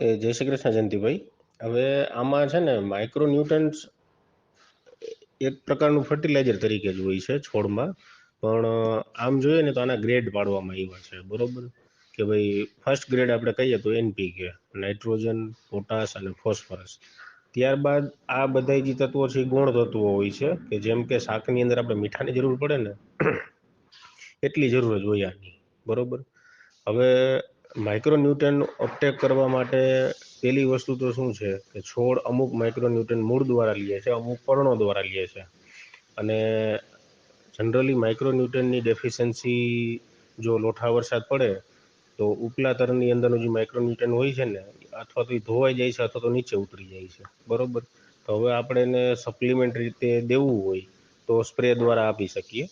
એ જય શ્રી કૃષ્ણ જયંતિભાઈ. હવે આમાં છે ને માઇક્રો ન્યુટન્સ એક પ્રકારનું ફર્ટિલાઇઝર તરીકે જ હોય છે છોડમાં. પણ આમ જોઈએ ને તો આના ગ્રેડ પાડવામાં આવ્યા છે, બરોબર? કે ભાઈ ફર્સ્ટ ગ્રેડ આપણે કહીએ તો એનપીકે નાઇટ્રોજન પોટાશ અને ફોસ્ફરસ ત્યારબાદ આ બધા જે તત્વો છે ગૌણ તત્વો હોય છે, કે જેમ કે શાકની અંદર આપણે મીઠાની જરૂર પડે ને, એટલી જરૂર જ હોય આની, બરોબર? હવે માઇક્રોન્યુટ્રન અપટેક કરવા માટે પહેલી વસ્તુ તો શું છે કે છોડ અમુક માઇક્રોન્યુટ્રન મૂળ દ્વારા લે છે, અમુક પર્ણો દ્વારા લે છે. અને જનરલી માઇક્રોન્યુટ્રનની ડેફિશિયન્સી જો લોઠા વરસાદ પડે, તો ઉપલા તરની અંદરનું જે માઇક્રોન્યુટ્રન હોય છે ને, અથવા તો એ ધોવાઈ જાય છે અથવા તો નીચે ઉતરી જાય છે. બરાબર? તો હવે આપણે એને સપ્લિમેન્ટ રીતે દેવું હોય, તો સ્પ્રે દ્વારા આપી શકીએ.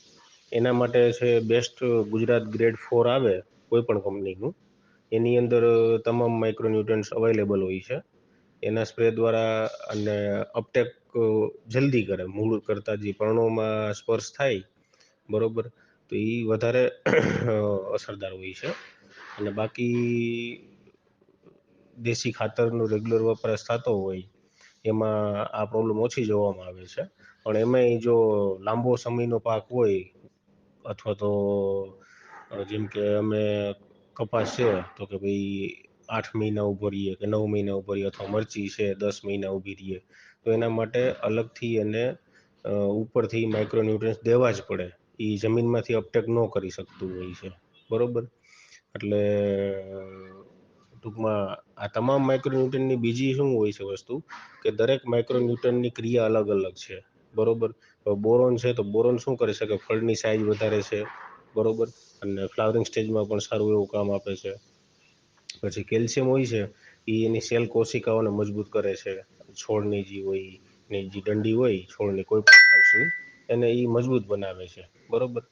એના માટે છે બેસ્ટ ગુજરાત ગ્રેડ ફોર આવે, કોઈ પણ કંપનીનું એની અંદર તમામ માઇક્રોન્યુટ્રન્સ અવેલેબલ હોય છે. એના સ્પ્રે દ્વારા અને અપટેક જલ્દી કરે. મૂળ કરતાં જે પર્ણોમાં સ્પર્શ થાય, બરોબર? તો એ વધારે અસરદાર હોય છે. અને બાકી દેશી ખાતરનો રેગ્યુલર વપરાશ થતો હોય, એમાં આ પ્રોબ્લેમ ઓછી જોવામાં આવે છે. પણ એમાંય જો લાંબો સમયનો પાક હોય, અથવા તો જેમ કે અમે કપાસ છે તો કે ભાઈ આઠ મહિના ઊભો રહીએ કે નવ મહિના ઊભો રહીએ અથવા મરચી છે, દસ મહિના ઊભી રહીએ, તો એના માટે અલગથી એને ઉપરથી માઇક્રોન્યુટ્રન્સ દેવા જ પડે. એ જમીનમાંથી અપટેક ન કરી શકતું હોય છે. બરોબર? એટલે, ટૂંકમાં આ તમામ માઇક્રોન્યુટ્રનની બીજી શું હોય છે વસ્તુ? કે દરેક માઇક્રોન્યુટ્રનની ક્રિયા અલગ અલગ છે. બરોબર? બોરોન છે તો બોરોન શું કરી શકે? ફળની સાઇઝ વધારે છે. બરોબર? અને ફ્લાવરિંગ સ્ટેજમાં પણ સારું એવું કામ આપે છે. પછી કેલ્શિયમ હોય છે, એ એની સેલ કોશિકાઓને મજબૂત કરે છે. છોડની જે હોય, ની જે દંડી હોય, છોડની કોઈ પણ એને એ મજબૂત બનાવે છે. બરોબર?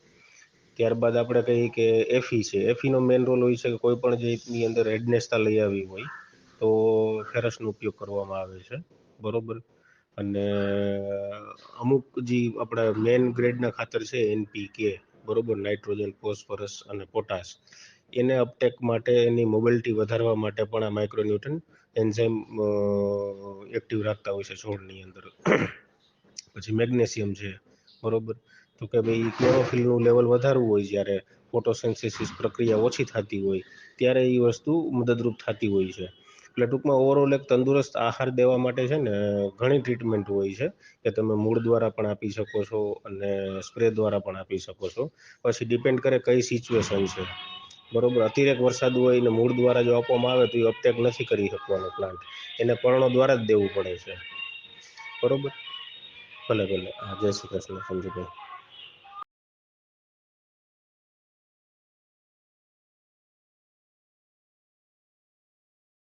ત્યારબાદ આપણે કહીએ કે એફી છે. એફીનો મેઇન રોલ હોય છે કે કોઈ પણ જાતની અંદર રેડનેસતા લઈ આવી હોય, તો ફેરસનો ઉપયોગ કરવામાં આવે છે. બરોબર? અને અમુક જે આપણા મેઇન ગ્રેડના ખાતર છે એનપીકે બરોબર, નાઇટ્રોજન, ફોસ્ફરસ અને પોટાશ. એને અપટેક માટે, એની મોબિલિટી વધારવા માટે પણ આ માઇક્રોન્યુટ્રન એન્ઝાઇમ એક્ટિવ રાખતા હોય છે છોડની અંદર. પછી મેગ્નેશિયમ છે, બરોબર? તો કે ભાઈ ક્લોરોફિલનું લેવલ વધારવું હોય જ્યારે ફોટોસેન્સિસિસ પ્રક્રિયા ઓછી થતી હોય, ત્યારે એ વસ્તુ મદદરૂપ થતી હોય છે. એટલે ટૂંકમાં ઓવરઓલ એક તંદુરસ્ત આહાર દેવા માટે છે ને, ઘણી ટ્રીટમેન્ટ હોય છે કે તમે મૂળ દ્વારા પણ આપી શકો છો અને સ્પ્રે દ્વારા પણ આપી શકો છો. પછી ડિપેન્ડ કરે કઈ સિચ્યુએશન છે. બરોબર અતિરેક વરસાદ હોય ને મૂળ દ્વારા જો આપવામાં આવે તો એ અપટેક નથી કરી શકવાનો પ્લાન્ટ એને પર્ણો દ્વારા જ દેવું પડે છે. બરોબર? ભલે ભલે. હા, જય શ્રી કૃષ્ણ સંજુભાઈ